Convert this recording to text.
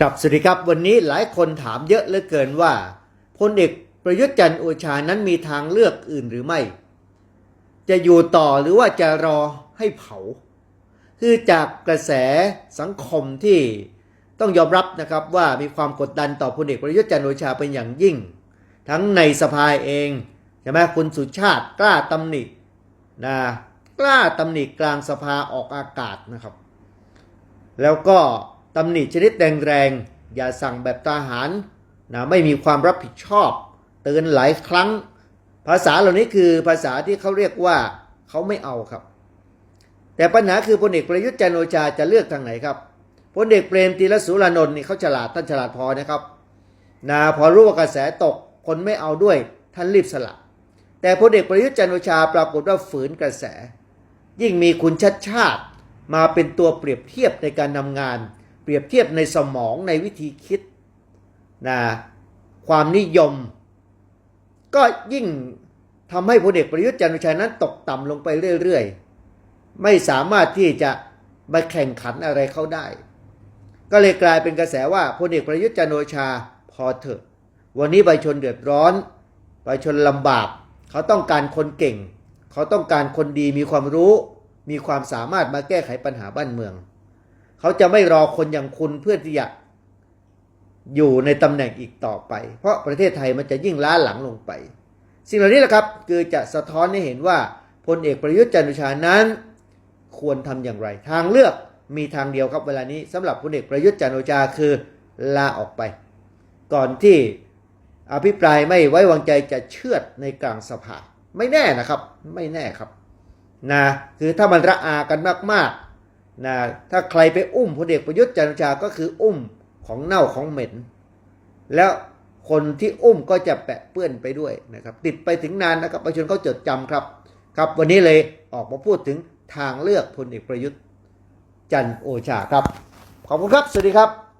ครับสวัสดีครับวันนี้หลายคนถามเยอะเหลือเกินว่าพลเอกประยุทธ์จันทร์โอชานั้นมีทางเลือกอื่นหรือไม่ จะอยู่ต่อหรือว่าจะรอให้เผา คือจากกระแสสังคมที่ต้องยอมรับนะครับว่ามีความกดดันต่อพลเอกประยุทธ์จันทร์โอชาเป็นอย่างยิ่ง ทั้งในสภาเองใช่ไหมคุณสุชาติกล้าตำหนินะกล้าตำหนิกลางสภาออกอากาศนะครับ แล้วก็ ตำหนิชนิดแรงๆ อย่าสั่งแบบทหารนะไม่มีความรับผิดชอบ เตือนหลายครั้ง ภาษาเหล่านี้คือภาษาที่เขาเรียกว่าเขาไม่เอาครับ แต่ปัญหาคือพลเอกประยุทธ์จันโอชาจะเลือกทางไหนครับพลเอกเปรมติรสุรานนท์นี่เขาฉลาดท่านฉลาดพอนะครับนะพอรู้ว่ากระแสตกคนไม่เอาด้วยท่านรีบสละ แต่พลเอกประยุทธ์จันโอชาปรากฏว่าฝืนกระแส ยิ่งมีคุณชัดชาติมาเป็นตัวเปรียบเทียบในการทำงาน เปรียบเทียบในสมองในวิธีคิดนะความนิยม ก็ยิ่งทำให้พลเอกประยุทธ์จันทร์โอชานั้นตกต่ำลงไปเรื่อยๆ ไม่สามารถที่จะมาแข่งขันอะไรเขาได้ ก็เลยกลายเป็นกระแสว่าพลเอกประยุทธ์จันทร์โอชาพอเถอะ วันนี้ประชาชนเดือดร้อนประชาชนลำบาก เขาต้องการคนเก่ง เขาต้องการคนดีมีความรู้ มีความสามารถมาแก้ไขปัญหาบ้านเมือง เขาจะไม่รอคนอย่างคุณเพื่อที่จะอยู่ในตำแหน่งอีกต่อไป เพราะประเทศไทยมันจะยิ่งล้าหลังลงไป สิ่งเหล่านี้แหละครับ คือจะสะท้อนให้เห็นว่าพลเอกประยุทธ์จันทร์โอชานั้น ควรทำอย่างไร ทางเลือกมีทางเดียวครับเวลานี้สำหรับพลเอกประยุทธ์จันทร์โอชาคือลาออกไป ก่อนที่อภิปรายไม่ไว้วางใจจะเชือดในกลางสภาไม่แน่นะครับ ไม่แน่ครับนะคือถ้ามันระอากันมากๆ นะถ้าใครไปอุ้มพลเอกประยุทธ์จันทร์โอชาก็คืออุ้มของเน่าของเหม็น แล้วคนที่อุ้มก็จะแปะเปื้อนไปด้วยนะครับ ติดไปถึงนานนะครับประชาชนเขาจดจำครับ ครับวันนี้เลยออกมาพูดถึงทางเลือกพลเอกประยุทธ์จันโอชาครับ ขอบคุณครับ สวัสดีครับ